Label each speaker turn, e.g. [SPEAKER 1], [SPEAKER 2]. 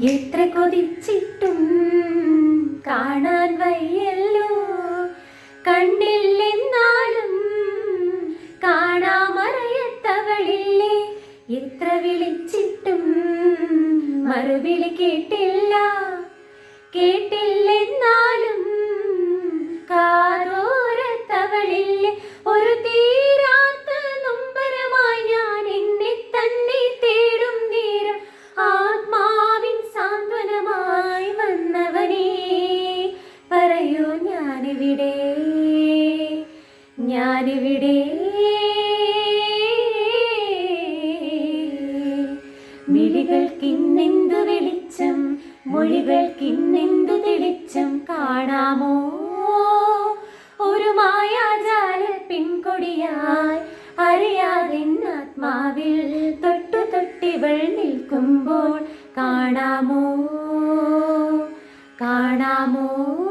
[SPEAKER 1] എത്ര കൊതിച്ചിട്ടും കാണാൻ വയ്യല്ലോ. കണ്ടില്ലെന്നാലും കാണാമറയത്തവളില്ലേ? എത്ര വിളിച്ചിട്ടും മറുവിളി കേട്ടില്ല. കേട്ടില്ലെന്നാലും ഞാനിവിടെ. മിഴികൾക്കിന്നെന്തു വെളിച്ചം? മൊഴികൾക്കിന്നെന്തു തെളിച്ചം? കാണാമോ? ഒരു മായാജാല പിൻകൊടിയായി അറിയാതെ ആത്മാവിൽ തൊട്ടു തൊട്ടിവൾ നിൽക്കുമ്പോൾ കാണാമോ? കാണാമോ?